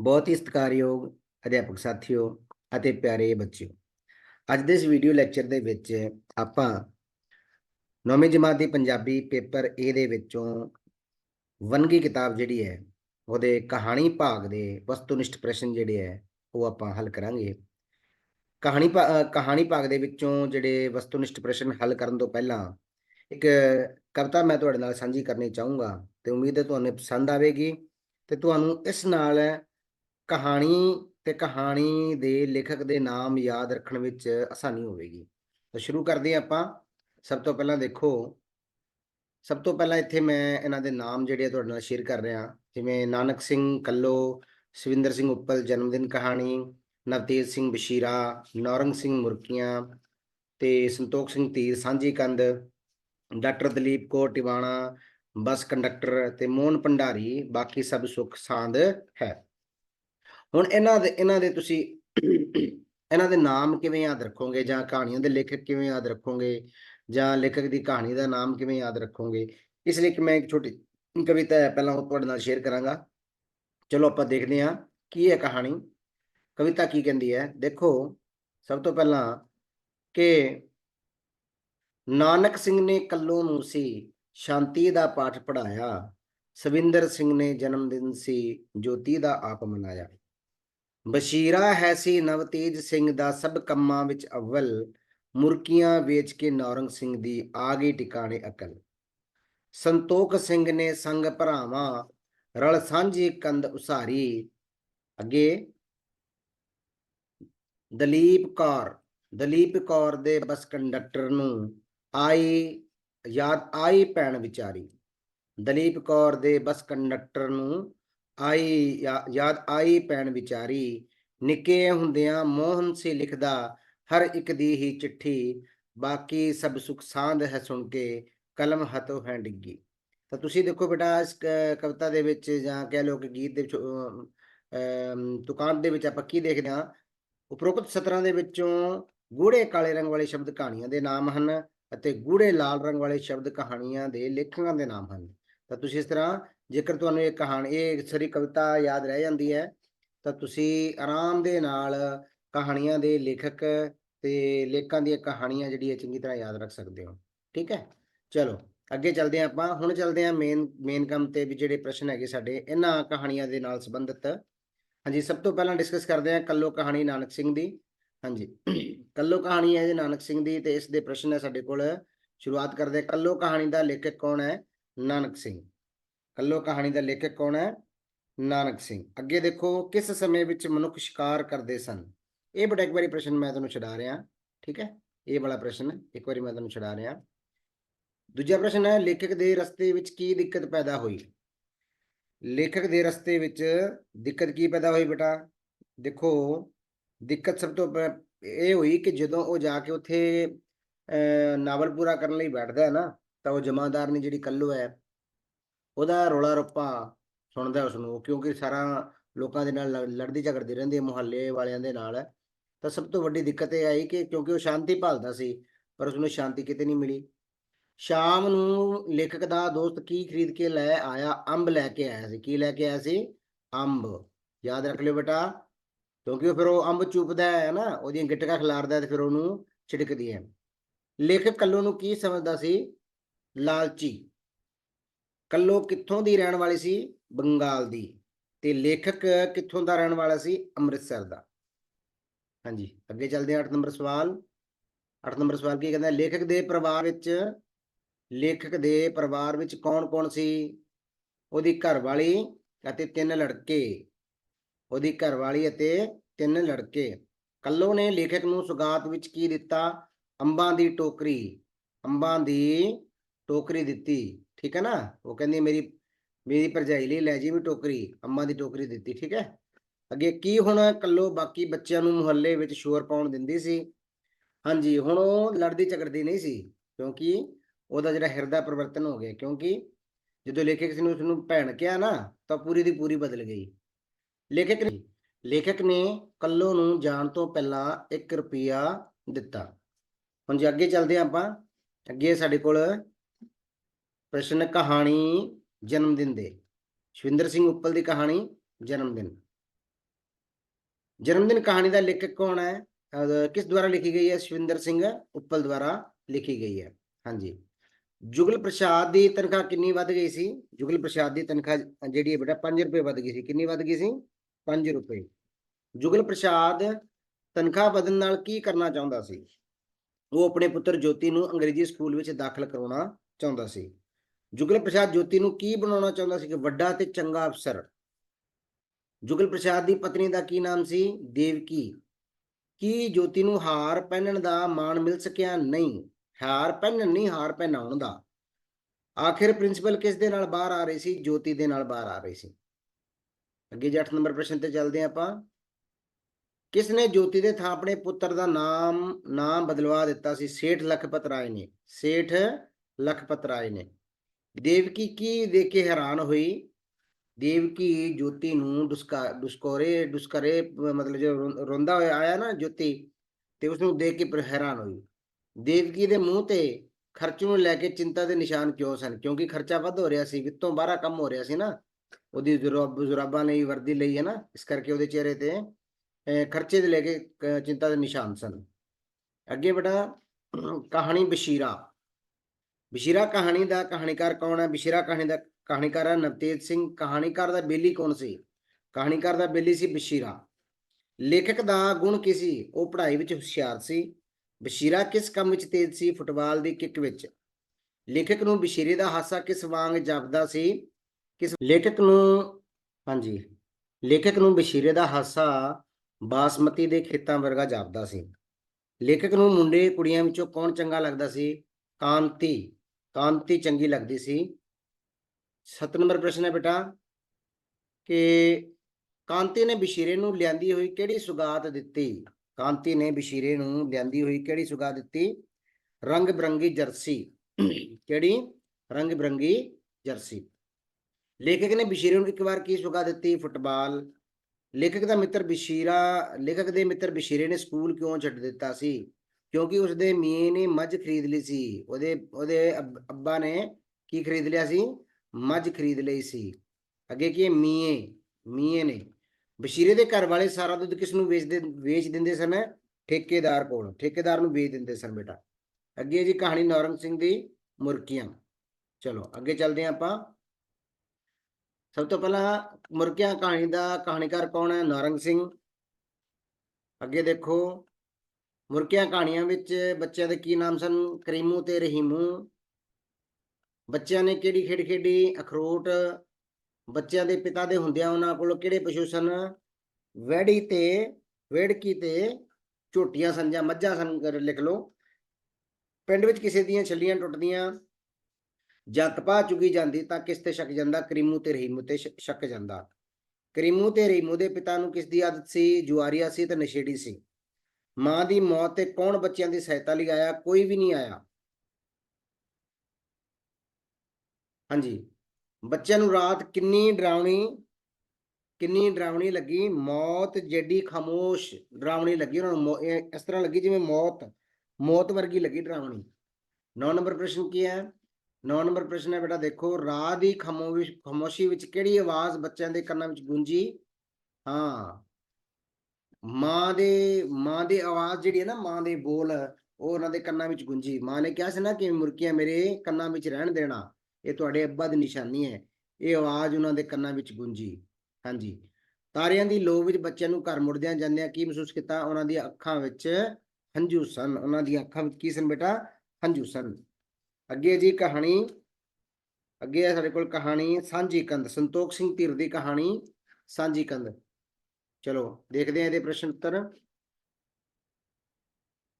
ਬਹੁਤ ਹੀ ਸਤਿਕਾਰਯੋਗ ਅਧਿਆਪਕ ਸਾਥੀਓ ਅਤੇ ਪਿਆਰੇ ਬੱਚਿਓ। ਅੱਜ ਦੇ ਇਸ ਵੀਡੀਓ ਲੈਕਚਰ ਦੇ ਵਿੱਚ ਆਪਾਂ ਨੌਵੀਂ ਜਮਾਤ ਦੀ ਪੰਜਾਬੀ ਪੇਪਰ A ਦੇ ਵਿੱਚੋਂ ਵੰਨਗੀ ਕਿਤਾਬ ਜਿਹੜੀ ਹੈ, ਉਹਦੇ ਕਹਾਣੀ ਭਾਗ ਦੇ ਵਸਤੂਨਿਸ਼ਟ ਪ੍ਰਸ਼ਨ ਜਿਹੜੇ ਹੈ, ਉਹ ਆਪਾਂ ਹੱਲ ਕਰਾਂਗੇ। ਕਹਾਣੀ ਭਾ- ਕਹਾਣੀ ਭਾਗ ਦੇ ਵਿੱਚੋਂ ਜਿਹੜੇ ਵਸਤੂਨਿਸ਼ਟ ਪ੍ਰਸ਼ਨ ਹੱਲ ਕਰਨ ਤੋਂ ਪਹਿਲਾਂ ਇੱਕ ਕਵਿਤਾ ਮੈਂ ਤੁਹਾਡੇ ਨਾਲ ਸਾਂਝੀ ਕਰਨੀ ਚਾਹੂੰਗਾ ਤੇ ਉਮੀਦ ਹੈ ਤੁਹਾਨੂੰ ਪਸੰਦ ਆਵੇਗੀ ਤੇ ਤੁਹਾਨੂੰ ਇਸ ਨਾਲ ਕਹਾਣੀ ਤੇ ਕਹਾਣੀ ਦੇ ਲੇਖਕ ਦੇ ਨਾਮ ਯਾਦ ਰੱਖਣ ਵਿੱਚ ਆਸਾਨੀ ਹੋਵੇਗੀ। ਤਾਂ ਸ਼ੁਰੂ ਕਰਦੇ ਹਾਂ ਆਪਾਂ। ਸਭ ਤੋਂ ਪਹਿਲਾਂ ਦੇਖੋ, ਸਭ ਤੋਂ ਪਹਿਲਾਂ ਇੱਥੇ ਮੈਂ ਇਹਨਾਂ ਦੇ ਨਾਮ ਜਿਹੜੇ ਆ ਤੁਹਾਡੇ ਨਾਲ ਸ਼ੇਅਰ ਕਰ ਰਿਹਾ। ਜਿਵੇਂ ਨਾਨਕ ਸਿੰਘ ਕੱਲੋ, ਸਵਿੰਦਰ ਸਿੰਘ ਉੱਪਲ, ਜਨਮਦਿਨ ਕਹਾਣੀ, ਨਵਤੇਜ ਸਿੰਘ ਬਸ਼ੀਰਾ, ਨੌਰੰਗ ਸਿੰਘ ਮੁਰਕੀਆਂ ਤੇ Santokh Singh Dhir, Sanjhi Kandh doctor Dalip Kaur Tiwana, bus conductor ਤੇ ਮੋਹਨ ਭੰਡਾਰੀ, ਬਾਕੀ ਸਭ ਸੁੱਖ ਸਾਂਦ ਹੈ। ਹੁਣ ਇਹਨਾਂ ਦੇ ਇਹਨਾਂ ਦੇ ਤੁਸੀਂ ਇਹਨਾਂ ਦੇ ਨਾਮ ਕਿਵੇਂ ਯਾਦ ਰੱਖੋਗੇ? ਜਾਂ ਕਹਾਣੀਆਂ ਦੇ ਲੇਖਕ ਕਿਵੇਂ ਯਾਦ ਰੱਖੋਗੇ? ਜਾਂ ਲੇਖਕ ਦੀ ਕਹਾਣੀ ਦਾ ਨਾਮ ਕਿਵੇਂ ਯਾਦ ਰੱਖੋਗੇ? ਇਸ ਲਈ ਕਿ ਮੈਂ ਇੱਕ ਛੋਟੀ ਕਵਿਤਾ ਹੈ, ਪਹਿਲਾਂ ਉਹ ਤੁਹਾਡੇ ਨਾਲ ਸ਼ੇਅਰ ਕਰਾਂਗਾ। ਚਲੋ ਆਪਾਂ ਦੇਖਦੇ ਹਾਂ ਕੀ ਹੈ ਕਹਾਣੀ। ਕਵਿਤਾ ਕੀ ਕਹਿੰਦੀ ਹੈ? ਦੇਖੋ, ਸਭ ਤੋਂ ਪਹਿਲਾਂ ਕਿ ਨਾਨਕ ਸਿੰਘ ਨੇ ਕੱਲੋਂ ਨੂੰ ਸੀ ਸ਼ਾਂਤੀ ਦਾ ਪਾਠ ਪੜਾਇਆ ਸਵਿੰਦਰ ਸਿੰਘ ਨੇ ਜਨਮ ਦਿਨ ਸੀ ਜੋਤੀ ਦਾ ਆਪ ਮਨਾਇਆ। ਬਸ਼ੀਰਾ ਹੈ ਸੀ ਨਵਤੇਜ ਸਿੰਘ ਦਾ ਸਭ ਕੰਮਾਂ ਵਿੱਚ ਅਵਲ, ਮੁਰਕੀਆਂ ਵੇਚ ਕੇ ਨੌਰੰਗ ਸਿੰਘ ਦੀ ਆ ਗਈ ਟਿਕਾਣੇ ਅਕਲ। ਸੰਤੋਖ ਸਿੰਘ ਨੇ ਸੰਗ ਭਰਾਵਾਂ ਰਲ ਸਾਂਝੀ ਕੰਧ ਉਸਾਰੀ। ਅੱਗੇ ਦਲੀਪ ਕੌਰ ਦਲੀਪ ਕੌਰ ਦੇ ਬੱਸ ਕੰਡਕਟਰ ਨੂੰ ਆਈ ਯਾਦ ਆਈ ਭੈਣ ਵਿਚਾਰੀ। ਦਲੀਪ ਕੌਰ ਦੇ ਬੱਸ ਕੰਡਕਟਰ ਨੂੰ ਆਈ ਯਾਦ ਆਈ ਭੈਣ ਵਿਚਾਰੀ ਨਿੱਕੇ ਹੁੰਦਿਆਂ ਮੋਹਨ ਸੀ ਲਿਖਦਾ ਹਰ ਇੱਕ ਦੀ ਹੀ ਚਿੱਠੀ ਬਾਕੀ ਸਭ ਸੁਖ ਸਾਂਦ ਹੈ ਸੁਣ ਕੇ ਕਲਮ ਹੱਥੋਂ ਹੈ ਡਿੱਗੀ। ਤਾਂ ਤੁਸੀਂ ਦੇਖੋ ਬੇਟਾ ਇਸ ਕਵਿਤਾ ਦੇ ਵਿੱਚ ਜਾਂ ਕਹਿ ਲਓ ਕਿ ਗੀਤ ਦੇ ਵਿੱਚ ਅਮ, ਦੇ ਵਿੱਚ ਆਪਾਂ ਕੀ ਦੇਖਦੇ ਹਾਂ? ਉਪਰੋਕਤ ਸਤਰਾਂ ਦੇ ਵਿੱਚੋਂ ਗੂੜੇ ਕਾਲੇ ਰੰਗ ਵਾਲੇ ਸ਼ਬਦ ਕਹਾਣੀਆਂ ਦੇ ਨਾਮ ਹਨ ਅਤੇ ਗੂੜੇ ਲਾਲ ਰੰਗ ਵਾਲੇ ਸ਼ਬਦ ਕਹਾਣੀਆਂ ਦੇ ਲੇਖਕਾਂ ਦੇ ਨਾਮ ਹਨ। ਤਾਂ ਤੁਸੀਂ ਇਸ ਤਰ੍ਹਾਂ ਜੇਕਰ ਤੁਹਾਨੂੰ ਇਹ ਕਹਾਣੀ, ਇਹ ਸਰੀ ਕਵਿਤਾ ਯਾਦ ਰਹਿ ਜਾਂਦੀ ਹੈ, ਤਾਂ ਤੁਸੀਂ ਆਰਾਮ ਦੇ ਨਾਲ ਕਹਾਣੀਆਂ ਦੇ ਲੇਖਕ ਤੇ ਲੇਖਕਾਂ ਦੀਆਂ ਕਹਾਣੀਆਂ ਜਿਹੜੀ ਹੈ ਚੰਗੀ ਤਰ੍ਹਾਂ ਯਾਦ ਰੱਖ ਸਕਦੇ ਹੋ। ਠੀਕ ਹੈ? ਚਲੋ, ਅੱਗੇ ਚੱਲਦੇ ਹਾਂ ਆਪਾਂ। ਹੁਣ ਚੱਲਦੇ ਹਾਂ ਮੇਨ ਮੇਨ ਕੰਮ ਤੇ ਵੀ ਜਿਹੜੇ ਪ੍ਰਸ਼ਨ ਹੈਗੇ ਸਾਡੇ, ਇਹਨਾਂ ਕਹਾਣੀਆਂ ਦੇ ਨਾਲ ਸੰਬੰਧਿਤ। ਹਾਂਜੀ, ਸਭ ਤੋਂ ਪਹਿਲਾਂ ਡਿਸਕਸ ਕਰਦੇ ਹਾਂ ਕੱਲੋ ਕਹਾਣੀ ਨਾਨਕ ਸਿੰਘ ਦੀ। ਹਾਂਜੀ ਕੱਲੋ ਕਹਾਣੀ ਹੈ ਜੀ ਨਾਨਕ ਸਿੰਘ ਦੀ ਤੇ ਇਸ ਦੇ ਪ੍ਰਸ਼ਨ ਹੈ ਸਾਡੇ ਕੋਲ। ਸ਼ੁਰੂਆਤ ਕਰਦੇ ਹਾਂ। ਕੱਲੋ ਕਹਾਣੀ ਦਾ ਲੇਖਕ ਕੌਣ ਹੈ? ਨਾਨਕ ਸਿੰਘ। ਕੱਲੋ ਕਹਾਣੀ ਦਾ ਲੇਖਕ ਕੌਣ ਹੈ? ਨਾਨਕ ਸਿੰਘ। ਅੱਗੇ ਦੇਖੋ ਕਿਸ ਸਮੇਂ ਵਿੱਚ ਮਨੁੱਖ ਸ਼ਿਕਾਰ ਕਰਦੇ ਸਨ? ਇਹ ਬੜਾ ਇੱਕ ਵਾਰੀ ਪ੍ਰਸ਼ਨ ਮੈਂ ਤੁਹਾਨੂੰ ਛਡਾ ਰਿਹਾ, ਠੀਕ ਹੈ? ਇਹ ਵਾਲਾ ਪ੍ਰਸ਼ਨ ਇੱਕ ਵਾਰੀ ਮੈਂ ਤੁਹਾਨੂੰ ਛਡਾ ਰਿਹਾ। ਦੂਜਾ ਪ੍ਰਸ਼ਨ ਹੈ, ਲੇਖਕ ਦੇ ਰਸਤੇ ਵਿੱਚ ਕੀ ਦਿੱਕਤ ਪੈਦਾ ਹੋਈ? ਲੇਖਕ ਦੇ ਰਸਤੇ ਵਿੱਚ ਦਿੱਕਤ ਕੀ ਪੈਦਾ ਹੋਈ ਬੇਟਾ? ਦੇਖੋ, ਦਿੱਕਤ ਸਭ ਤੋਂ ਪ- ਇਹ ਹੋਈ ਕਿ ਜਦੋਂ ਉਹ ਜਾ ਕੇ ਉੱਥੇ ਨਾਵਲ ਪੂਰਾ ਕਰਨ ਲਈ ਬੈਠਦਾ ਹੈ ਨਾ, ਤਾਂ ਉਹ ਜਮਾਦਾਰ ਨੇ ਜਿਹੜੀ ਕੱਲੂ ਹੈ ਉਹਦਾ ਰੋਲਾ ਰੱਪਾ ਸੁਣਦਾ ਉਸ ਨੂੰ ਕਿਉਂਕਿ ਸਾਰਾ ਲੋਕਾਂ ਦੇ ਨਾਲ ਲੜ- ਲੜਦੀ ਝਗੜਦੀ ਰਹਿੰਦੀ ਹੈ, ਮੁਹੱਲੇ ਵਾਲਿਆਂ ਦੇ ਨਾਲ। ਤਾਂ ਸਭ ਤੋਂ ਵੱਡੀ ਦਿੱਕਤ ਇਹ ਆਈ ਕਿ ਕਿਉਂਕਿ ਉਹ ਸ਼ਾਂਤੀ ਭਾਲਦਾ ਸੀ, ਪਰ ਉਸ ਨੂੰ ਸ਼ਾਂਤੀ ਕਿਤੇ ਨਹੀਂ ਮਿਲੀ। ਸ਼ਾਮ ਨੂੰ ਲੇਖਕ ਦਾ ਦੋਸਤ ਕੀ ਖਰੀਦ ਕੇ ਲੈ ਆਇਆ? ਅੰਬ ਲੈ ਕੇ ਆਇਆ ਸੀ। ਕੀ ਲੈ ਕੇ ਆਇਆ ਸੀ? ਅੰਬ। ਯਾਦ ਰੱਖ ਲਿਓ ਬੇਟਾ, ਕਿਉਂਕਿ ਉਹ ਫਿਰ ਉਹ ਅੰਬ ਚੂਪਦਾ ਹੈ ਨਾ, ਉਹਦੀਆਂ ਗਿਟਕਾਂ ਖਿਲਾਰਦਾ ਹੈ ਤੇ ਫਿਰ ਉਹਨੂੰ ਛਿੜਕਦੀ ਹੈ। ਲੇਖਕ ਕੱਲੋ ਨੂੰ ਕੀ ਸਮਝਦਾ ਸੀ? ਲਾਲਚੀ। ਕੱਲੋ ਕਿੱਥੋਂ ਦੀ ਰਹਿਣ ਵਾਲੀ ਸੀ? ਬੰਗਾਲ ਦੀ। ਤੇ ਲੇਖਕ ਕਿੱਥੋਂ ਦਾ ਰਹਿਣ ਵਾਲਾ ਸੀ? ਅੰਮ੍ਰਿਤਸਰ ਦਾ। ਹਾਂਜੀ, ਅੱਗੇ ਚੱਲਦੇ ਹਾਂ 8 ਨੰਬਰ ਸਵਾਲ। 8 ਨੰਬਰ ਸਵਾਲ ਕੀ ਕਹਿੰਦਾ ਲੇਖਕ ਦੇ ਪਰਿਵਾਰ ਵਿੱਚ, ਲੇਖਕ ਦੇ ਪਰਿਵਾਰ ਵਿੱਚ ਕੌਣ-ਕੌਣ ਸੀ? ਉਹਦੀ ਘਰਵਾਲੀ ਅਤੇ ਤਿੰਨ ਲੜਕੇ। ਉਹਦੀ ਘਰਵਾਲੀ ਅਤੇ ਤਿੰਨ ਲੜਕੇ। ਕੱਲੋ ਨੇ ਲੇਖਕ ਨੂੰ ਸੁਗਾਤ ਵਿੱਚ ਕੀ ਦਿੱਤਾ? ਅੰਬਾਂ ਦੀ ਟੋਕਰੀ। ਅੰਬਾਂ ਦੀ ਟੋਕਰੀ ਦਿੱਤੀ। ਠੀਕ ਹੈ ਨਾ? ਉਹ ਕਹਿੰਦੀ ਮੇਰੀ ਮੇਰੀ ਭਰਜਾਈ ਲਈ ਲੈ ਜੀ ਵੀ ਟੋਕਰੀ ਅੰਬਾਂ ਦੀ ਟੋਕਰੀ ਦਿੱਤੀ, ਠੀਕ ਹੈ? ਅੱਗੇ ਕੀ ਹੁਣ ਕੱਲੋ ਬਾਕੀ ਬੱਚਿਆਂ ਨੂੰ ਮੁਹੱਲੇ ਵਿੱਚ ਸ਼ੋਰ ਪਾਉਣ ਦਿੰਦੀ ਸੀ? ਹਾਂਜੀ, ਹੁਣ ਉਹ ਲੜਦੀ ਝਗੜਦੀ ਨਹੀਂ ਸੀ, ਕਿਉਂਕਿ ਉਹਦਾ ਜਿਹੜਾ ਹਿਰਦਾ ਪਰਿਵਰਤਨ ਹੋ ਗਿਆ, ਕਿਉਂਕਿ ਜਦੋਂ ਲੇਖਕ ਨੇ ਉਸ ਨੂੰ ਭੈਣ ਕਿਹਾ ਨਾ, ਤਾਂ ਪੂਰੀ ਦੀ ਪੂਰੀ ਬਦਲ ਗਈ। ਲੇਖਕ ਨੇ ਲੇਖਕ ਨੇ ਕੱਲੋ ਨੂੰ ਜਾਣ ਤੋਂ ਪਹਿਲਾਂ 1 ਰੁਪਿਆ ਦਿੱਤਾ। ਹੁਣ ਜੀ ਅੱਗੇ ਚੱਲਦੇ ਹਾਂ ਆਪਾਂ, ਅੱਗੇ ਸਾਡੇ ਕੋਲ ਪ੍ਰਸ਼ਨ ਕਹਾਣੀ ਜਨਮ ਦਿਨ ਦੇ। ਸ਼ਵਿੰਦਰ ਸਿੰਘ ਉੱਪਲ ਦੀ ਕਹਾਣੀ ਜਨਮ ਦਿਨ। ਜਨਮ ਦਿਨ ਕਹਾਣੀ ਦਾ ਲੇਖਕ ਕੌਣ ਹੈ? ਕਿਸ ਦੁਆਰਾ ਲਿਖੀ ਗਈ ਹੈ? ਸ਼ਵਿੰਦਰ ਸਿੰਘ ਉੱਪਲ ਦੁਆਰਾ ਲਿਖੀ ਗਈ ਹੈ। ਹਾਂਜੀ। ਜੁਗਲ ਪ੍ਰਸਾਦ ਦੀ ਤਨਖਾਹ ਕਿੰਨੀ ਵੱਧ ਗਈ ਸੀ? ਜੁਗਲ ਪ੍ਰਸਾਦ ਦੀ ਤਨਖਾਹ ਜਿਹੜੀ ਹੈ ਬੇਟਾ 5 ਰੁਪਏ ਵੱਧ ਗਈ ਸੀ। ਕਿੰਨੀ ਵੱਧ ਗਈ ਸੀ? 5 ਰੁਪਏ। ਜੁਗਲ ਪ੍ਰਸਾਦ ਤਨਖਾਹ ਵਧਣ ਨਾਲ ਕੀ ਕਰਨਾ ਚਾਹੁੰਦਾ ਸੀ? ਉਹ ਆਪਣੇ ਪੁੱਤਰ ਜੋਤੀ ਨੂੰ ਅੰਗਰੇਜ਼ੀ ਸਕੂਲ ਵਿੱਚ ਦਾਖਲ ਕਰਾਉਣਾ ਚਾਹੁੰਦਾ ਸੀ। ਜੁਗਲ ਪ੍ਰਸਾਦ ਜੋਤੀ ਨੂੰ ਕੀ ਬਣਾਉਣਾ ਚਾਹੁੰਦਾ ਸੀ ਕਿ ਵੱਡਾ ਤੇ ਚੰਗਾ ਅਫਸਰ? ਜੁਗਲ ਪ੍ਰਸਾਦ ਦੀ ਪਤਨੀ ਦਾ ਕੀ ਨਾਮ ਸੀ? ਦੇਵਕੀ। ਕੀ ਜੋਤੀ ਨੂੰ ਹਾਰ ਪਹਿਨਣ ਦਾ ਮਾਣ ਮਿਲ ਸਕਿਆ? ਨਹੀਂ। ਹਾਰ ਪਹਿਨਣ ਨਹੀਂ, ਹਾਰ ਪਹਿਨਾਉਣ ਦਾ। ਆਖਿਰ ਪ੍ਰਿੰਸੀਪਲ ਕਿਸ ਦੇ ਨਾਲ ਬਾਹਰ ਆ ਰਹੀ ਸੀ? ਜੋਤੀ ਦੇ ਨਾਲ ਬਾਹਰ ਆ ਰਹੀ ਸੀ। ਅੱਗੇ ਜੇ 8 ਨੰਬਰ ਪ੍ਰਸ਼ਨ ਤੇ ਚੱਲਦੇ ਹਾਂ ਆਪਾਂ। ਕਿਸ ਨੇ ਜੋਤੀ ਦੇ ਥਾਂ ਆਪਣੇ ਪੁੱਤਰ ਦਾ ਨਾਮ ਨਾਮ ਬਦਲਵਾ ਦਿੱਤਾ ਸੀ? ਸੇਠ ਲਖਪਤ ਰਾਏ ਨੇ। ਸੇਠ ਲਖਪਤ ਰਾਏ ਨੇ। ਦੇਵਕੀ ਕੀ ਦੇਖ ਕੇ ਹੈਰਾਨ ਹੋਈ? ਦੇਵਕੀ ਜੋਤੀ ਨੂੰ ਦੁਸਕਾ, ਦੁਸਕੋਰੇ, ਦੁਸਕਰੇ, ਮਤਲਬ ਜੋ ਰੋਂਦਾ ਹੋਇਆ ਆਇਆ ਨਾ ਜੋਤੀ, ਤੇ ਉਸ ਨੂੰ ਦੇਖ ਕੇ ਹੈਰਾਨ ਹੋਈ। ਦੇਵਕੀ ਦੇ ਮੂੰਹ ਤੇ ਖਰਚ ਨੂੰ ਲੈ ਕੇ ਚਿੰਤਾ ਦੇ ਨਿਸ਼ਾਨ ਕਿਉਂ ਸਨ? ਕਿਉਂਕਿ ਖਰਚਾ ਵੱਧ ਹੋ ਰਿਹਾ ਸੀ, ਵਿੱਤੋਂ ਬਾਹਰਾ ਕੰਮ ਹੋ ਰਿਹਾ ਸੀ ਨਾ। ਉਹਦੀ ਜ਼ੁਰਾਬ, ਜ਼ੁਰਾਬਾਂ ਲਈ ਵਰਦੀ ਲਈ ਹੈ ਨਾ, ਇਸ ਕਰਕੇ ਉਹਦੇ ਚਿਹਰੇ ਤੇ, ਅਹ, ਖਰਚੇ ਦੇ ਲੈ ਕੇ ਕ- ਚਿੰਤਾ ਦੇ ਨਿਸ਼ਾਨ ਸਨ। ਅੱਗੇ ਬੇਟਾ, ਕਹਾਣੀ ਬਸ਼ੀਰਾ। ਬਸ਼ੀਰਾ ਕਹਾਣੀ ਦਾ ਕਹਾਣੀਕਾਰ ਕੌਣ ਹੈ? ਬਸ਼ੀਰਾ ਕਹਾਣੀ ਦਾ ਕਹਾਣੀਕਾਰ ਹੈ ਨਵਤੇਜ ਸਿੰਘ। ਕਹਾਣੀਕਾਰ ਦਾ ਬੇਲੀ ਕੌਣ ਸੀ? ਕਹਾਣੀਕਾਰ ਦਾ ਬੇਲੀ ਸੀ ਬਸ਼ੀਰਾ। ਲੇਖਕ ਦਾ ਗੁਣ ਕੀ ਸੀ? ਉਹ ਪੜ੍ਹਾਈ ਵਿੱਚ ਹੁਸ਼ਿਆਰ ਸੀ। ਬਸ਼ੀਰਾ ਕਿਸ ਕੰਮ ਵਿੱਚ ਤੇਜ਼ ਸੀ? ਫੁੱਟਬਾਲ ਦੀ ਕਿੱਕ ਵਿੱਚ। ਲੇਖਕ ਨੂੰ ਬਸ਼ੀਰੇ ਦਾ ਹਾਸਾ ਕਿਸ ਵਾਂਗ ਜਾਪਦਾ ਸੀ? ਕਿਸ ਲੇਖਕ ਨੂੰ ਹਾਂਜੀ। ਲੇਖਕ ਨੂੰ ਬਸ਼ੀਰੇ ਦਾ ਹਾਸਾ ਬਾਸਮਤੀ ਦੇ ਖੇਤਾਂ ਵਰਗਾ ਜਾਪਦਾ ਸੀ। ਲੇਖਕ ਨੂੰ ਮੁੰਡੇ ਕੁੜੀਆਂ ਵਿੱਚੋਂ ਕੌਣ ਚੰਗਾ ਲੱਗਦਾ ਸੀ? ਕਾਂਤੀ। ਕਾਂਤੀ ਚੰਗੀ ਲੱਗਦੀ ਸੀ। ਸੱਤ ਨੰਬਰ ਪ੍ਰਸ਼ਨ ਹੈ ਬੇਟਾ, ਕਿ ਕਾਂਤੀ ਨੇ ਬਸ਼ੀਰੇ ਨੂੰ ਲਿਆਂਦੀ ਹੋਈ ਕਿਹੜੀ ਸੁਗਾਤ ਦਿੱਤੀ? ਕਾਂਤੀ ਨੇ ਬਸ਼ੀਰੇ ਨੂੰ ਲਿਆਂਦੀ ਹੋਈ ਕਿਹੜੀ ਸੁਗਾਤ ਦਿੱਤੀ? ਰੰਗ ਬਰੰਗੀ ਜਰਸੀ। ਕਿਹੜੀ? ਰੰਗ ਬਰੰਗੀ ਜਰਸੀ। ਲੇਖਕ ਨੇ ਬਸ਼ੀਰੇ ਨੂੰ ਇੱਕ ਵਾਰ ਕੀ ਸੁਗਾਤ ਦਿੱਤੀ? ਫੁੱਟਬਾਲ। ਲੇਖਕ ਦਾ ਮਿੱਤਰ ਬਸ਼ੀਰਾ, ਲੇਖਕ ਦੇ ਮਿੱਤਰ ਬਸ਼ੀਰੇ ਨੇ ਸਕੂਲ ਕਿਉਂ ਛੱਡ ਦਿੱਤਾ ਸੀ? ਕਿਉਂਕਿ ਉਸਦੇ ਮੀਏ ਨੇ ਮੱਝ ਖਰੀਦ ਲਈ ਸੀ। ਉਹਦੇ ਉਹਦੇ ਅੱਬ- ਅੱਬਾ ਨੇ ਕੀ ਖਰੀਦ ਲਿਆ ਸੀ? ਮੱਝ ਖਰੀਦ ਲਈ ਸੀ। ਅੱਗੇ ਕੀ ਹੈ? ਮੀਏ ਮੀਏ ਨੇ। ਬਸ਼ੀਰੇ ਦੇ ਘਰ ਵਾਲੇ ਸਾਰਾ ਦੁੱਧ ਕਿਸ ਨੂੰ ਵੇਚਦੇ, ਵੇਚ ਦਿੰਦੇ ਸਨ? ਠੇਕੇਦਾਰ ਕੋਲ। ਠੇਕੇਦਾਰ ਨੂੰ ਵੇਚ ਦਿੰਦੇ ਸਨ ਬੇਟਾ। ਅੱਗੇ ਜੀ ਕਹਾਣੀ ਨੌਰੰਗ ਸਿੰਘ ਦੀ ਮੁਰਕੀਆਂ। ਚਲੋ, ਅੱਗੇ ਚੱਲਦੇ ਹਾਂ ਆਪਾਂ। ਸਭ ਤੋਂ ਪਹਿਲਾਂ ਮੁਰਕੀਆਂ ਕਹਾਣੀ ਦਾ ਕਹਾਣੀਕਾਰ ਕੌਣ ਹੈ? ਨੌਰੰਗ ਸਿੰਘ। ਅੱਗੇ ਦੇਖੋ। ਮੁਰਕੀਆਂ ਕਹਾਣੀਆਂ ਵਿੱਚ ਬੱਚਿਆਂ ਦੇ ਕੀ ਨਾਮ ਸਨ? ਕਰੀਮੂ ਤੇ ਰਹੀਮੂ। ਬੱਚਿਆਂ ਨੇ ਕਿਹੜੀ ਖੇਡ ਖੇਡੀ? ਅਖਰੋਟ। ਬੱਚਿਆਂ ਦੇ ਪਿਤਾ ਦੇ ਹੁੰਦਿਆਂ ਉਹਨਾਂ ਕੋਲ ਕਿਹੜੇ ਪਸ਼ੂ ਸਨ? ਵੈੜੀ ਤੇ ਵੇੜਕੀ ਤੇ ਝੋਟੀਆਂ ਸਨ ਜਾਂ ਮੱਝਾਂ ਸਨ ਲਿਖ ਲਓ। ਪਿੰਡ ਵਿੱਚ ਕਿਸੇ ਦੀਆਂ ਛੱਲੀਆਂ ਟੁੱਟਦੀਆਂ, ਜਾਂ ਕਪਾਹ ਚੁਗੀ ਜਾਂਦੀ ਤਾਂ ਕਿਸ ਤੇ ਸ਼ੱਕ ਜਾਂਦਾ? ਕਰੀਮੂ ਤੇ ਰਹੀਮੂ ਤੇ ਸ਼- ਸ਼ੱਕ ਜਾਂਦਾ। ਕਰੀਮੂ ਤੇ ਰਹੀਮੂ ਦੇ ਪਿਤਾ ਨੂੰ ਕਿਸ ਦੀ ਆਦਤ ਸੀ? ਜੁਆਰੀਆ ਸੀ ਤੇ ਨਸ਼ੇੜੀ ਸੀ। ਮਾਂ ਦੀ ਮੌਤ ਤੇ ਕੌਣ ਬੱਚਿਆਂ ਦੀ ਸਹਾਇਤਾ ਲਈ ਆਇਆ? ਕੋਈ ਵੀ ਨਹੀਂ ਆਇਆ। ਹਾਂਜੀ। ਬੱਚਿਆਂ ਨੂੰ ਰਾਤ ਕਿੰਨੀ ਡਰਾਉਣੀ ਕਿੰਨੀ ਡਰਾਵਣੀ ਲੱਗੀ? ਮੌਤ ਜਿਹੜੀ ਖਾਮੋਸ਼ ਡਰਾਵਣੀ ਲੱਗੀ, ਉਹਨਾਂ ਨੂੰ ਇਸ ਤਰ੍ਹਾਂ ਲੱਗੀ ਜਿਵੇਂ ਮੌਤ ਮੌਤ ਵਰਗੀ ਲੱਗੀ ਡਰਾਵਣੀ। 9 ਨੰਬਰ ਪ੍ਰਸ਼ਨ ਕੀ ਹੈ? 9 ਨੰਬਰ ਪ੍ਰਸ਼ਨ ਹੈ ਬੇਟਾ ਦੇਖੋ ਰਾਤ ਦੀ ਖਾਮੋਸ਼ ਖਾਮੋਸ਼ੀ ਵਿੱਚ ਕਿਹੜੀ ਆਵਾਜ਼ ਬੱਚਿਆਂ ਦੇ ਕੰਨਾਂ ਵਿੱਚ ਗੂੰਜੀ? ਹਾਂ। ਮਾਂ ਦੇ, ਮਾਂ ਦੀ ਆਵਾਜ਼ ਜਿਹੜੀ ਹੈ ਨਾ, ਮਾਂ ਦੇ ਬੋਲ, ਉਹ ਉਹਨਾਂ ਦੇ ਕੰਨਾਂ ਵਿੱਚ ਗੂੰਜੀ। ਮਾਂ ਨੇ ਕਿਹਾ ਸੀ ਨਾ ਕਿ ਮੁਰਕੀਆਂ ਮੇਰੇ ਕੰਨਾਂ ਵਿੱਚ ਰਹਿਣ ਦੇਣਾ। ਇਹ ਤੁਹਾਡੇ ਅੱਬਾ ਦੀ ਨਿਸ਼ਾਨੀ ਹੈ। ਇਹ ਆਵਾਜ਼ ਉਹਨਾਂ ਦੇ ਕੰਨਾਂ ਵਿੱਚ ਗੂੰਜੀ। ਹਾਂਜੀ। ਤਾਰਿਆਂ ਦੀ ਲੋ ਵਿੱਚ ਬੱਚਿਆਂ ਨੂੰ ਘਰ ਮੁੜਦਿਆਂ ਜਾਂਦਿਆਂ ਕੀ ਮਹਿਸੂਸ ਕੀਤਾ? ਉਹਨਾਂ ਦੀਆਂ ਅੱਖਾਂ ਵਿੱਚ ਹੰਝੂ ਸਨ। ਉਹਨਾਂ ਦੀਆਂ ਅੱਖਾਂ ਵਿੱਚ ਕੀ ਸਨ ਬੇਟਾ? ਹੰਝੂ ਸਨ। ਅੱਗੇ ਜੀ ਕਹਾਣੀ। ਅੱਗੇ ਹੈ ਸਾਡੇ ਕੋਲ ਕਹਾਣੀ। ਸਾਂਝੀ ਕੰਧ। ਸੰਤੋਖ ਸਿੰਘ ਧੀਰ ਦੀ ਕਹਾਣੀ। ਸਾਂਝੀ ਕੰਧ। ਚਲੋ, ਦੇਖਦੇ ਹਾਂ ਇਹਦੇ ਪ੍ਰਸ਼ਨ ਉੱਤਰ।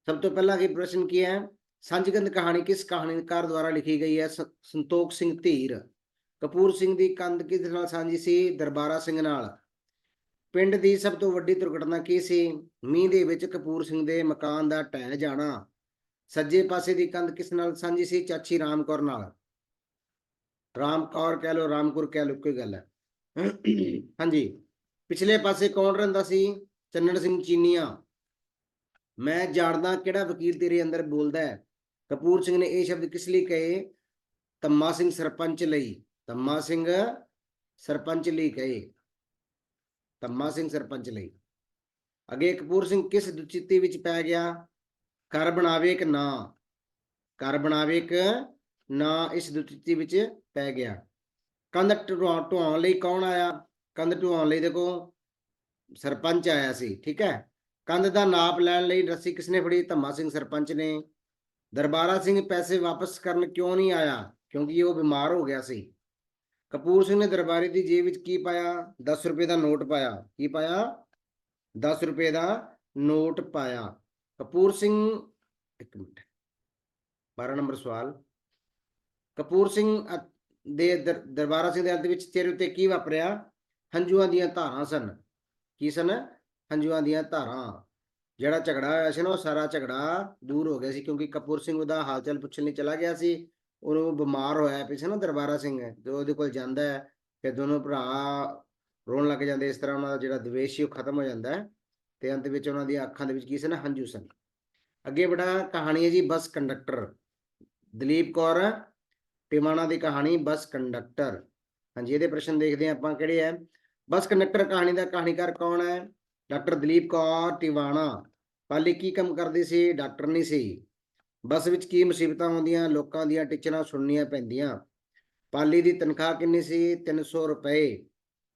ਸਭ ਤੋਂ ਪਹਿਲਾਂ ਇਹ ਪ੍ਰਸ਼ਨ ਕੀ ਹੈ? ਸਾਂਝੀ ਕਹਾਣੀ ਕਿਸ ਕਹਾਣੀਕਾਰ ਦੁਆਰਾ ਲਿਖੀ ਗਈ ਹੈ? ਸੰਤੋਖ ਸਿੰਘ ਧੀਰ। ਕਪੂਰ ਸਿੰਘ ਦੀ ਕੰਧ ਕਿਸ ਨਾਲ ਸਾਂਝੀ ਸੀ? ਦਰਬਾਰਾ ਸਿੰਘ ਨਾਲ। ਪਿੰਡ ਦੀ ਸਭ ਤੋਂ ਵੱਡੀ ਦੁਰਘਟਨਾ ਕੀ ਸੀ? ਮੀਂਹ ਦੇ ਵਿੱਚ ਕਪੂਰ ਸਿੰਘ ਦੇ ਮਕਾਨ ਦਾ ਢਹਿ ਜਾਣਾ। ਸੱਜੇ ਪਾਸੇ ਦੀ ਕੰਧ ਕਿਸ ਨਾਲ ਸਾਂਝੀ ਸੀ? ਚਾਚੀ ਰਾਮ ਕੌਰ ਨਾਲ। ਰਾਮ ਕੌਰ ਕਹਿ ਲੋ ਰਾਮਕੁਰ ਕਹਿ ਲੋ ਕੋਈ ਗੱਲ ਹੈ। ਹਾਂਜੀ। ਪਿਛਲੇ ਪਾਸੇ ਕੌਣ ਰਹਿੰਦਾ ਸੀ? ਚੰਨਣ ਸਿੰਘ ਚੀਨੀਆ। ਮੈਂ ਜਾਣਦਾ ਕਿਹੜਾ ਵਕੀਲ ਤੇਰੇ ਅੰਦਰ ਬੋਲਦਾ ਹੈ? ਕਪੂਰ ਸਿੰਘ ਨੇ ਇਹ ਸ਼ਬਦ ਕਿਸ ਲਈ ਕਹੇ? ਤੰਮਾ ਸਿੰਘ ਸਰਪੰਚ ਲਈ। ਤੰਮਾ ਸਿੰਘ ਸਰਪੰਚ ਲਈ ਕਹੇ। ਤੰਮਾ ਸਿੰਘ ਸਰਪੰਚ ਲਈ। ਅੱਗੇ ਕਪੂਰ ਸਿੰਘ ਕਿਸ ਦੁਚਿੱਤੀ ਵਿੱਚ ਪੈ ਗਿਆ? ਕਰ ਬਣਾਵੇ ਇੱਕ ਨਾ। ਕਰ ਬਣਾਵੇ ਇੱਕ ਨਾ ਇਸ ਦੁਚਿੱਤੀ ਵਿੱਚ ਪੈ ਗਿਆ। ਕੰਧ ਢੁਆ- ਢੁਆਉਣ ਲਈ ਕੌਣ ਆਇਆ? ਕੰਧ ਢੁਆਉਣ ਲਈ ਦੇਖੋ ਸਰਪੰਚ ਆਇਆ ਸੀ, ਠੀਕ ਹੈ। ਕੰਧ ਦਾ ਨਾਪ ਲੈਣ ਲਈ ਰੱਸੀ ਕਿਸਨੇ ਫੜੀ? ਧੰਮਾ ਸਿੰਘ ਸਰਪੰਚ ਨੇ। ਦਰਬਾਰਾ ਸਿੰਘ ਪੈਸੇ ਵਾਪਸ ਕਰਨ ਕਿਉਂ ਨਹੀਂ ਆਇਆ? ਕਿਉਂਕਿ ਉਹ ਬਿਮਾਰ ਹੋ ਗਿਆ ਸੀ। ਕਪੂਰ ਸਿੰਘ ਨੇ ਦਰਬਾਰੀ ਦੀ ਜੇਬ ਵਿੱਚ ਕੀ ਪਾਇਆ? 10 ਰੁਪਏ ਦਾ ਨੋਟ ਪਾਇਆ। ਕੀ ਪਾਇਆ? 10 ਰੁਪਏ ਦਾ ਨੋਟ ਪਾਇਆ। ਕਪੂਰ ਸਿੰਘ, ਇੱਕ ਮਿੰਟ। 12 ਨੰਬਰ ਸਵਾਲ। ਕਪੂਰ ਸਿੰਘ ਦੇ ਦਰ- ਦਰਬਾਰਾ ਸਿੰਘ ਦੇ ਅੰਤ ਵਿੱਚ ਚਿਹਰੇ ਉੱਤੇ ਕੀ ਵਾਪਰਿਆ? ਹੰਝੂਆਂ ਦੀਆਂ ਧਾਰਾਂ ਸਨ। ਕੀ ਸਨ? ਹੰਝੂਆਂ ਦੀਆਂ ਧਾਰਾਂ। ਜਿਹੜਾ ਝਗੜਾ ਹੋਇਆ ਸੀ ਨਾ, ਉਹ ਸਾਰਾ ਝਗੜਾ ਦੂਰ ਹੋ ਗਿਆ ਸੀ ਕਿਉਂਕਿ ਕਪੂਰ ਸਿੰਘ ਉਹਦਾ ਹਾਲ ਚਾਲ ਪੁੱਛਣ ਲਈ ਚਲਾ ਗਿਆ ਸੀ। ਉਹਨੂੰ ਬਿਮਾਰ ਹੋਇਆ ਪਿਆ ਨਾ ਦਰਬਾਰਾ ਸਿੰਘ ਜੋ ਉਹਦੇ ਕੋਲ ਜਾਂਦਾ ਹੈ ਫਿਰ ਦੋਨੋਂ ਭਰਾ ਰੋਣ ਲੱਗ ਜਾਂਦੇ ਇਸ ਤਰ੍ਹਾਂ ਉਹਨਾਂ ਦਾ ਜਿਹੜਾ ਦਵੇਸ਼ ਸੀ ਉਹ ਖਤਮ ਹੋ ਜਾਂਦਾ ਹੈ। ਤੇ ਅੰਤ ਵਿੱਚ ਉਹਨਾਂ ਦੀਆਂ ਅੱਖਾਂ ਦੇ ਵਿੱਚ ਕੀ ਸਨ? ਹੰਝੂ ਸਨ। ਅੱਗੇ ਬੜਾ ਕਹਾਣੀ ਹੈ ਜੀ, ਬੱਸ ਕੰਡਕਟਰ। ਦਲੀਪ ਕੌਰ ਟਿਮਾਣਾ ਦੀ ਕਹਾਣੀ, ਬੱਸ ਕੰਡਕਟਰ। ਹਾਂਜੀ, ਇਹਦੇ ਪ੍ਰਸ਼ਨ ਦੇਖਦੇ ਹਾਂ ਆਪਾਂ ਕਿਹੜੇ ਹੈ ਬੱਸ ਕੰਡਕਟਰ ਕਹਾਣੀ ਦਾ ਕਹਾਣੀਕਾਰ ਕੌਣ ਹੈ? ਡਾਕਟਰ ਦਲੀਪ ਕੌਰ ਟਿਵਾਣਾ। ਪਾਲੀ ਕੀ ਕੰਮ ਕਰਦੀ ਸੀ? ਡਾਕਟਰ ਨਹੀਂ ਸੀ। ਬੱਸ ਵਿੱਚ ਕੀ ਮੁਸੀਬਤਾਂ ਆਉਂਦੀਆਂ, ਲੋਕਾਂ ਦੀਆਂ ਟੀਚਰਾਂ ਸੁਣਨੀਆਂ ਪੈਂਦੀਆਂ। ਪਾਲੀ ਦੀ ਤਨਖਾਹ ਕਿੰਨੀ ਸੀ? 300 ਰੁਪਏ।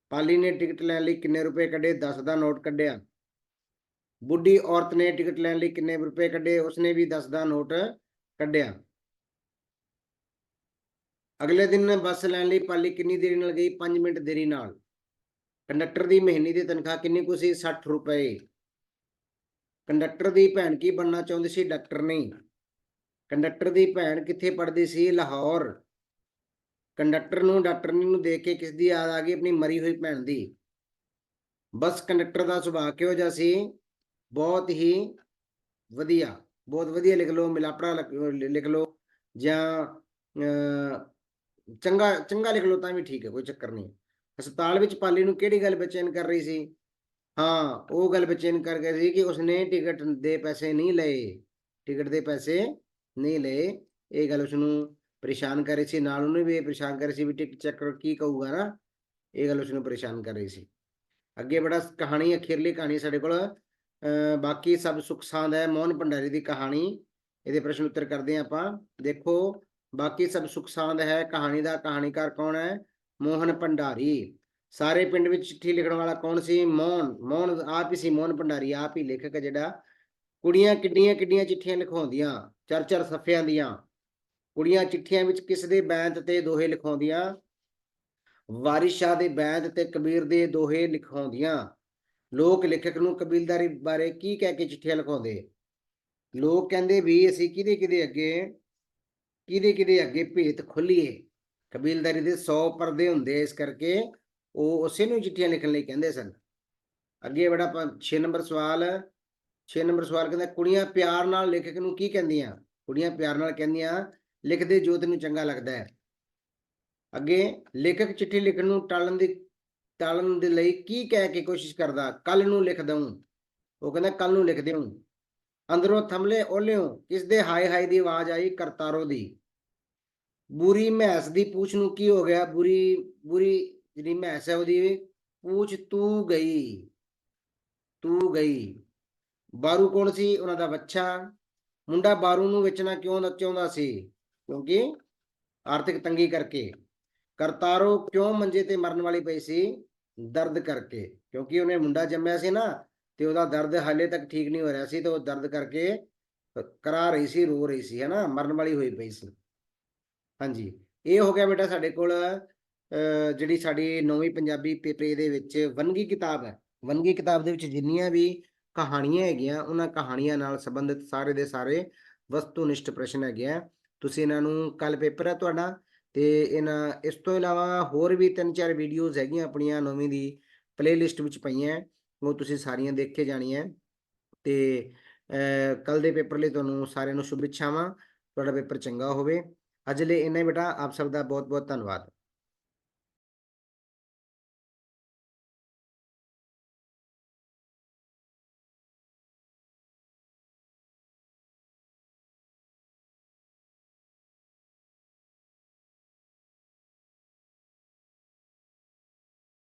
ਪਾਲੀ ਨੇ ਟਿਕਟ ਲੈਣ ਲਈ ਕਿੰਨੇ ਰੁਪਏ ਕੱਢੇ? 10 ਦਾ ਨੋਟ ਕੱਢਿਆ। ਬੁੱਢੀ ਔਰਤ ਨੇ ਟਿਕਟ ਲੈਣ ਲਈ ਕਿੰਨੇ ਰੁਪਏ ਕੱਢੇ? ਉਸਨੇ ਵੀ 10 ਦਾ ਨੋਟ ਕੱਢਿਆ। ਅਗਲੇ ਦਿਨ ਬੱਸ ਲੈਣ ਲਈ ਪਾਲੀ ਕਿੰਨੀ ਦੇਰੀ ਨਾਲ ਗਈ? 5 ਮਿੰਟ ਦੇਰੀ ਨਾਲ। ਕੰਡਕਟਰ ਦੀ ਮਹੀਨੇ ਦੀ ਤਨਖਾਹ ਕਿੰਨੀ ਕੁ ਸੀ? 60 ਰੁਪਏ। ਕੰਡਕਟਰ ਦੀ ਭੈਣ ਕੀ ਬਣਨਾ ਚਾਹੁੰਦੀ ਸੀ? ਡਾਕਟਰ ਨਹੀਂ। ਕੰਡਕਟਰ ਦੀ ਭੈਣ ਕਿੱਥੇ ਪੜ੍ਹਦੀ ਸੀ? ਲਾਹੌਰ। ਕੰਡਕਟਰ ਨੂੰ ਡਾਕਟਰਨੀ ਨੂੰ ਦੇਖ ਕੇ ਕਿਸ ਦੀ ਯਾਦ ਆ ਗਈ? ਆਪਣੀ ਮਰੀ ਹੋਈ ਭੈਣ ਦੀ। ਬੱਸ ਕੰਡਕਟਰ ਦਾ ਸੁਭਾਅ ਕਿਹੋ ਜਿਹਾ ਸੀ? ਬਹੁਤ ਹੀ ਵਧੀਆ। ਬਹੁਤ ਵਧੀਆ ਲਿਖ ਲਓ, ਮਿਲਾਪੜਾ ਲਿਖ- ਲਿਖ ਲਓ, ਜਾਂ ਚੰਗਾ ਚੰਗਾ ਲਿਖ ਲਓ ਤਾਂ ਵੀ ਠੀਕ ਹੈ, ਕੋਈ ਚੱਕਰ ਨਹੀਂ। ਹਸਪਤਾਲ ਵਿੱਚ ਪਾਲੀ ਨੂੰ ਕਿਹੜੀ ਗੱਲ ਬਚੇਨ ਕਰ ਰਹੀ ਸੀ? ਹਾਂ, ਉਹ ਗੱਲ ਬਚੇਨ ਕਰ ਰਹੀ ਸੀ ਕਿ ਉਸਨੇ ਟਿਕਟ ਦੇ ਪੈਸੇ ਨਹੀਂ ਲਏ। ਟਿਕਟ ਦੇ ਪੈਸੇ ਨਹੀਂ ਲਏ। ਇਹ ਗੱਲ ਉਸਨੂੰ ਪਰੇਸ਼ਾਨ ਕਰ ਰਹੀ ਸੀ। ਨਾਲ ਉਹਨੂੰ ਵੀ ਇਹ ਪਰੇਸ਼ਾਨ ਕਰ ਰਹੀ ਸੀ ਵੀ ਟਿਕਟ ਚੈੱਕ ਕੀ ਕਹੂਗਾ ਨਾ। ਇਹ ਗੱਲ ਉਸਨੂੰ ਪਰੇਸ਼ਾਨ ਕਰ ਰਹੀ ਸੀ। ਅੱਗੇ ਬੜਾ ਕਹਾਣੀ, ਅਖੀਰਲੀ ਕਹਾਣੀ ਸਾਡੇ ਕੋਲ। ਅਹ, ਬਾਕੀ ਸਭ ਸੁੱਖ ਸਾਂਦ ਹੈ। ਮੋਹਨ ਭੰਡਾਰੀ ਦੀ ਕਹਾਣੀ। ਇਹਦੇ ਪ੍ਰਸ਼ਨ ਉੱਤਰ ਕਰਦੇ ਹਾਂ ਆਪਾਂ। ਦੇਖੋ ਬਾਕੀ ਸਭ ਸੁੱਖ ਸਾਂਦ ਹੈ, ਕਹਾਣੀ ਦਾ ਕਹਾਣੀਕਾਰ ਕੌਣ ਹੈ? ਮੋਹਨ ਭੰਡਾਰੀ। ਸਾਰੇ ਪਿੰਡ ਵਿੱਚ ਚਿੱਠੀ ਲਿਖਣ ਵਾਲਾ ਕੌਣ ਸੀ? ਮੋਹਨ। ਮੋਹਨ ਆਪ ਹੀ ਸੀ, ਮੋਹਨ ਭੰਡਾਰੀ ਆਪ ਹੀ ਲੇਖਕ ਹੈ ਜਿਹੜਾ। ਕੁੜੀਆਂ ਕਿੱਡੀਆਂ ਕਿੱਡੀਆਂ ਚਿੱਠੀਆਂ ਲਿਖਾਉਂਦੀਆਂ ਚਾਰ ਚਾਰ ਸਫ਼ਿਆਂ ਦੀਆਂ। ਕੁੜੀਆਂ ਚਿੱਠੀਆਂ ਵਿੱਚ ਕਿਸ ਦੇ ਬੈਂਤ ਤੇ ਦੋਹੇ ਲਿਖਾਉਂਦੀਆਂ ਵਾਰਿਸ ਦੇ ਬੈਂਤ ਤੇ ਕਬੀਰ ਦੇ ਦੋਹੇ ਲਿਖਾਉਂਦੀਆਂ ਲੋਕ ਲੇਖਕ ਨੂੰ ਕਬੀਲਦਾਰੀ ਬਾਰੇ ਕੀ ਕਹਿ ਕੇ ਚਿੱਠੀਆਂ ਲਿਖਾਉਂਦੇ ਲੋਕ ਕਹਿੰਦੇ ਵੀ ਅਸੀਂ ਕਿਹਦੇ ਕਿਹਦੇ ਅੱਗੇ? ਕਿਹਦੇ ਕਿਹਦੇ ਅੱਗੇ ਭੇਤ ਖੁੱਲੀਏ? ਕਬੀਲਦਾਰੀ ਦੇ 100 ਪਰਦੇ ਹੁੰਦੇ ਇਸ ਕਰਕੇ ਉਹ ਉਸੇ ਨੂੰ ਚਿੱਠੀਆਂ ਲਿਖਣ ਲਈ ਕਹਿੰਦੇ ਸਨ। ਅੱਗੇ ਬੜਾ 6 ਨੰਬਰ ਸਵਾਲ 6 ਨੰਬਰ ਸਵਾਲ ਕਹਿੰਦਾ, ਕੁੜੀਆਂ ਪਿਆਰ ਨਾਲ ਲੇਖਕ ਨੂੰ ਕੀ ਕਹਿੰਦੀਆਂ? ਕੁੜੀਆਂ ਪਿਆਰ ਨਾਲ ਕਹਿੰਦੀਆਂ, ਲਿਖਦੇ ਜੋ ਤੈਨੂੰ ਚੰਗਾ ਲੱਗਦਾ ਹੈ। ਅੱਗੇ ਲੇਖਕ ਚਿੱਠੀ ਲਿਖਣ ਨੂੰ ਟਾਲਣ ਦੀ, ਟਾਲਣ ਦੇ ਲਈ ਕੀ ਕਹਿ ਕੇ ਕੋਸ਼ਿਸ਼ ਕਰਦਾ? ਕੱਲ ਨੂੰ ਲਿਖ ਦਊਂ। ਉਹ ਕਹਿੰਦਾ ਕੱਲ ਨੂੰ ਲਿਖ ਦਿਉਂ ਅੰਦਰੋਂ ਥਮਲੇ ਓਲਿਓ ਕਿਸ ਦੇ ਹਾਏ ਹਾਏ ਦੀ ਆਵਾਜ਼ ਆਈ ਕਰਤਾਰੋ ਦੀ। ਬੁਰੀ ਮਹਿਸ ਦੀ ਪੂਛ ਨੂੰ ਕੀ ਹੋ ਗਿਆ? ਬੁਰੀ ਬੁਰੀ ਜਿਹੜੀ ਮਹਿਸ ਹੈ ਉਹਦੀ, ਪੂਛ ਤੂੰ ਗਈ ਤੂੰ ਗਈ। ਬਾਰੂ ਕੌਣ ਸੀ? ਉਹਨਾਂ ਦਾ ਬੱਚਾ। ਮੁੰਡਾ ਬਾਰੂ ਨੂੰ ਵੇਚਣਾ ਕਿਉਂ ਚਾਹੁੰਦਾ ਸੀ? ਕਿਉਂਕਿ ਆਰਥਿਕ ਤੰਗੀ ਕਰਕੇ। ਕਰਤਾਰੋ ਕਿਉਂ ਮੰਜੇ ਤੇ ਮਰਨ ਵਾਲੀ ਪਈ ਸੀ? ਦਰਦ ਕਰਕੇ। ਕਿਉਂਕਿ ਉਹਨੇ ਮੁੰਡਾ ਜੰਮਿਆ ਸੀ ਨਾ ਤੇ ਉਹਦਾ ਦਰਦ ਹਾਲੇ ਤੱਕ ਠੀਕ ਨਹੀਂ ਹੋ ਰਿਹਾ ਸੀ ਤੇ ਉਹ ਦਰਦ ਕਰਕੇ ਕਰਾ ਰਹੀ ਸੀ, ਰੋ ਰਹੀ ਸੀ, ਹੈਨਾ, ਮਰਨ ਵਾਲੀ ਹੋਈ ਪਈ ਸੀ। ਹਾਂਜੀ, ਇਹ ਹੋ ਗਿਆ ਬੇਟਾ ਸਾਡੇ ਕੋਲ ਜਿਹੜੀ ਸਾਡੀ ਨੌਵੀਂ ਪੰਜਾਬੀ ਪੇਪਰ ਦੇ ਵਿੱਚ ਵੰਨਗੀ ਕਿਤਾਬ ਹੈ। ਵੰਨਗੀ ਕਿਤਾਬ ਦੇ ਵਿੱਚ ਜਿੰਨੀਆਂ ਵੀ ਕਹਾਣੀਆਂ ਹੈਗੀਆਂ, ਉਹਨਾਂ ਕਹਾਣੀਆਂ ਨਾਲ ਸੰਬੰਧਿਤ ਸਾਰੇ ਦੇ ਸਾਰੇ ਵਸਤੂਨਿਸ਼ਟ ਪ੍ਰਸ਼ਨ ਹੈਗੇ ਆ। ਤੁਸੀਂ ਇਹਨਾਂ ਨੂੰ ਕੱਲ ਪੇਪਰ ਹੈ ਤੁਹਾਡਾ ਤੇ ਇਹਨਾਂ, ਇਸ ਤੋਂ ਇਲਾਵਾ ਹੋਰ ਵੀ ਤਿੰਨ ਚਾਰ ਵੀਡੀਓਜ਼ ਹੈਗੀਆਂ ਆਪਣੀਆਂ ਨੌਵੀਂ ਦੀ ਪਲੇਲਿਸਟ ਵਿੱਚ ਪਈਆਂ। ਉਹ ਤੁਸੀਂ ਸਾਰੀਆਂ ਦੇਖ ਕੇ ਜਾਣੀਆਂ ਹੈ। ਤੇ ਕੱਲ ਦੇ ਪੇਪਰ ਲਈ ਤੁਹਾਨੂੰ ਸਾਰਿਆਂ ਨੂੰ ਸ਼ੁਭ ਇੱਛਾਵਾਂ ਤੁਹਾਡਾ ਪੇਪਰ ਚੰਗਾ ਹੋਵੇ ਅੱਜ ਲਈ ਇੰਨਾ ਹੀ ਬੇਟਾ, ਆਪ ਸਭ ਦਾ ਬਹੁਤ ਬਹੁਤ ਧੰਨਵਾਦ